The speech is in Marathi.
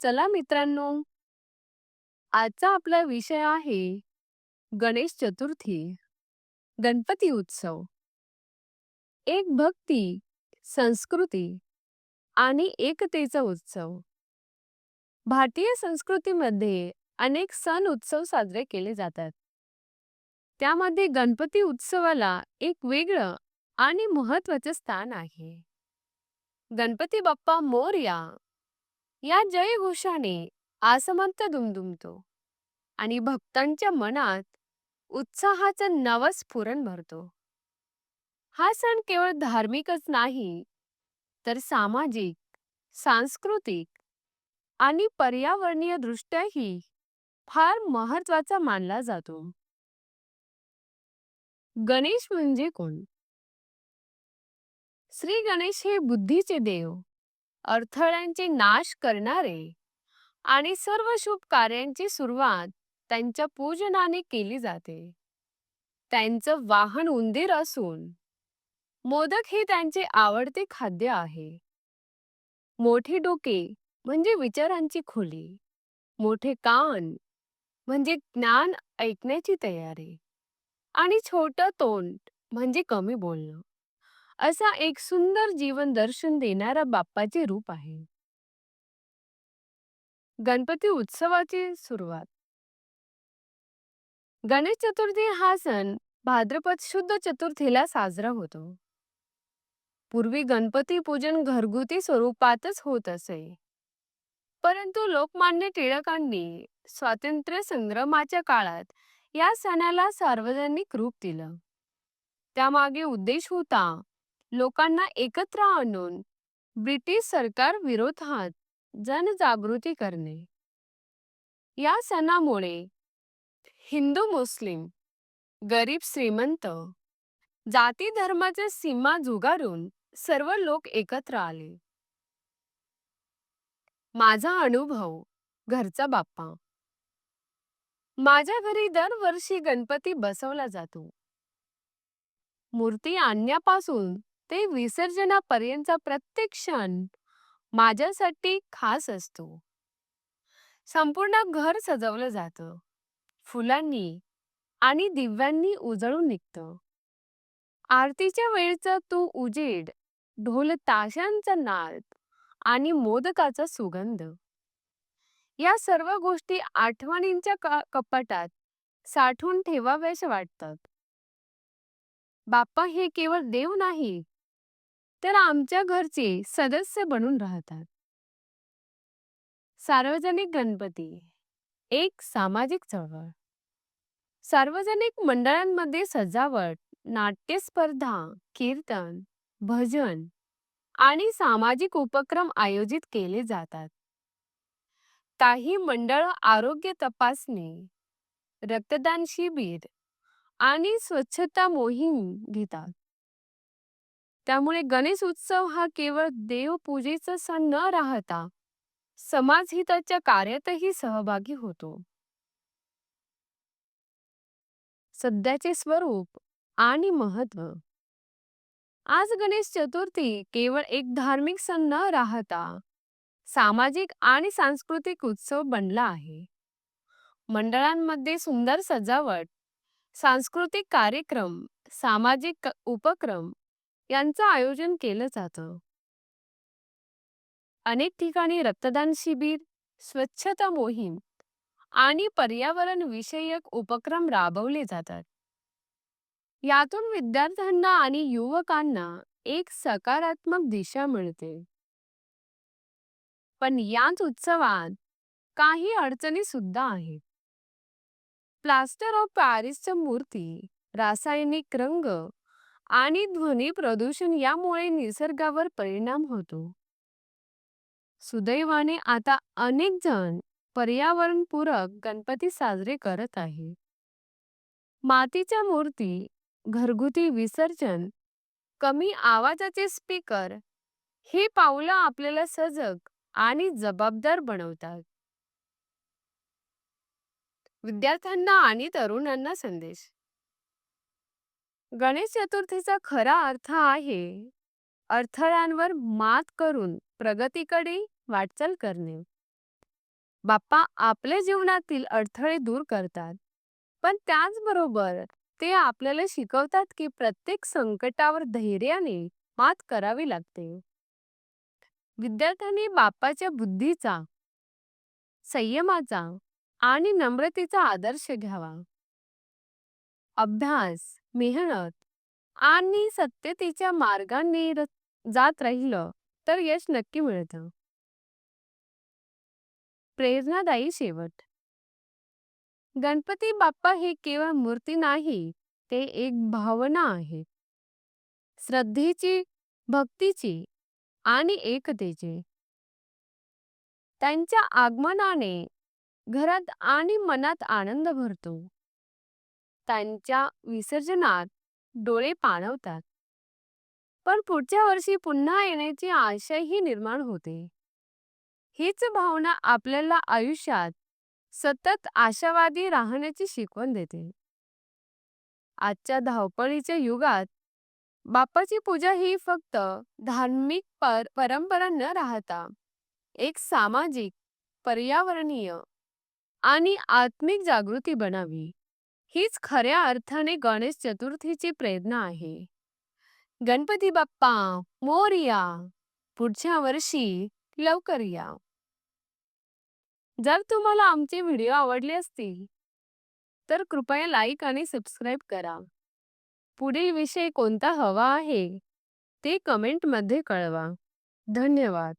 चला मित्रांनो, आजचा आपला विषय आहे गणेश चतुर्थी, गणपती उत्सव. एक भक्ती, संस्कृती आणि एकतेचा उत्सव. भारतीय संस्कृतीमध्ये अनेक सण उत्सव साजरे केले जातात. त्यामध्ये गणपती उत्सवाला एक वेगळं आणि महत्वाचं स्थान आहे. गणपती बाप्पा मोर्या या जयघोषाने आसमंत दुमदुमतो आणि भक्तांच्या मनात उत्साहाचं नवं स्फुरण भरतो. हा सण केवळ धार्मिकच नाही, तर सामाजिक, सांस्कृतिक आणि पर्यावरणीय दृष्ट्याही फार महत्त्वाचा मानला जातो. गणेश म्हणजे कोण? श्री गणेश हे बुद्धीचे देव, अडथळ्यांचे नाश करणारे आणि सर्व शुभ कार्यांची सुरुवात त्यांच्या पूजनाने केली जाते. त्यांचं वाहन उंदीर असून मोदक हे त्यांचे आवडते खाद्य आहे. मोठे डोके म्हणजे विचारांची खोली, मोठे कान म्हणजे ज्ञान ऐकण्याची तयारी आणि छोटं तोंड म्हणजे कमी बोलणं. असा एक सुंदर जीवन दर्शन देणारा बाप्पाचे रूप आहे. गणपती उत्सवाची सुरुवात गणेश चतुर्थी हा सण भाद्रपद शुद्ध चतुर्थीला साजरा होतो. पूर्वी गणपती पूजन घरगुती स्वरूपातच होत असे. परंतु लोकमान्य टिळकांनी स्वातंत्र्य संग्रामाच्या काळात या सणाला सार्वजनिक रूप दिलं. त्यामागे उद्देश होता लोकांना एकत्र आणून ब्रिटिश सरकार विरोधात जनजागृती करणे. या सणामुळे हिंदू मुस्लिम, गरीब श्रीमंत, जाती धर्माचे सीमा झुगारून सर्व लोक एकत्र आले. माझा अनुभव घरचा बाप्पा माझ्या घरी दरवर्षी गणपती बसवला जातो. मूर्ती आणण्यापासून ते विसर्जनापर्यंतचा प्रत्येक क्षण माझ्यासाठी खास असतो. संपूर्ण घर सजवलं जातं. फुलांनी आणि दिव्यांनी उजळून निघतं. आरतीच्या वेळचा तो उजेड, ढोल ताशांचा नाद आणि मोदकाचा सुगंध या सर्व गोष्टी आठवणींच्या क- कपाटात साठवून ठेवाव्याशा वाटतात. बाप्पा हे केवळ देव नाही, तर आमच्या घरचे सदस्य बनून राहतात. सार्वजनिक गणपती एक सामाजिक चळवळ सार्वजनिक मंडळांमध्ये सजावट, नाट्यस्पर्धा कीर्तन, भजन आणि सामाजिक उपक्रम आयोजित केले जातात. काही मंडळ आरोग्य तपासणी, रक्तदान शिबिर आणि स्वच्छता मोहीम घेतात. त्यामुळे गणेश उत्सव हा केवळ देवपूजेचा सण न राहता समाजहिताच्या कार्यातही सहभागी होतो. सध्याचे स्वरूप आणि महत्त्व आज गणेश चतुर्थी केवळ एक धार्मिक सण न राहता सामाजिक आणि सांस्कृतिक उत्सव बनला आहे. मंडळांमध्ये सुंदर सजावट, सांस्कृतिक कार्यक्रम, सामाजिक उपक्रम यांचं आयोजन केलं जातं. अनेक ठिकाणी रक्तदान शिबिर, स्वच्छता मोहीम आणि पर्यावरण विषयक उपक्रम राबवले जातात. यातून विद्यार्थ्यांना आणि युवकांना एक सकारात्मक दिशा मिळते. पण याच उत्सवात काही अडचणी सुद्धा आहेत. प्लास्टर ऑफ पॅरिसच्या मूर्ती, रासायनिक रंग आणि ध्वनी प्रदूषण यामुळे निसर्गावर परिणाम होतो. सुदैवाने आता अनेक जण पर्यावरणपूरक गणपती साजरे करत आहे. मातीच्या मूर्ती, घरगुती विसर्जन, कमी आवाजाचे स्पीकर हे पावलं आपल्याला सजग आणि जबाबदार बनवतात. विद्यार्थ्यांना आणि तरुणांना संदेश गणेश चतुर्थीचा खरा अर्थ आहे अडथळ्यांवर मात करून प्रगतीकडे वाटचाल करणे. बाप्पा आपल्या जीवनातील अडथळे दूर करतात पण त्याचबरोबर ते आपल्याला शिकवतात की प्रत्येक संकटावर धैर्याने मात करावी लागते. विद्यार्थ्यांनी बाप्पाच्या बुद्धीचा संयमाचा आणि नम्रतेचा आदर्श घ्यावा. अभ्यास मेहनत आणि सत्यतेच्या मार्गाने जात राहिलं तर यश नक्की मिळतं. प्रेरणादायी शेवट. गणपती बाप्पा हे केवळ मूर्ती नाही ते एक भावना आहे. श्रद्धेची भक्तीची आणि एकतेची. त्यांच्या आगमनाने घरात आणि मनात आनंद भरतो. त्यांच्या विसर्जनात डोळे पाणवतात पण पुढच्या वर्षी पुन्हा येण्याची आशाही निर्माण होते. हीच भावना आपल्याला आयुष्यात सतत आशावादी राहण्याची शिकवण देते. आजच्या धावपळीच्या युगात बाप्पाची पूजा ही फक्त धार्मिक पर परंपरा न राहता एक सामाजिक पर्यावरणीय आणि आत्मिक जागृती बनावी. हीच खऱ्या अर्थाने गणेश चतुर्थीची प्रेरणा आहे. गणपती बाप्पा मोरया पुढच्या वर्षी लवकर या. जर तुम्हाला आमचे व्हिडिओ आवडले असतील तर कृपया लाईक आणि सबस्क्राईब करा. पुढील विषय कोणता हवा आहे ते कमेंटमध्ये कळवा. धन्यवाद.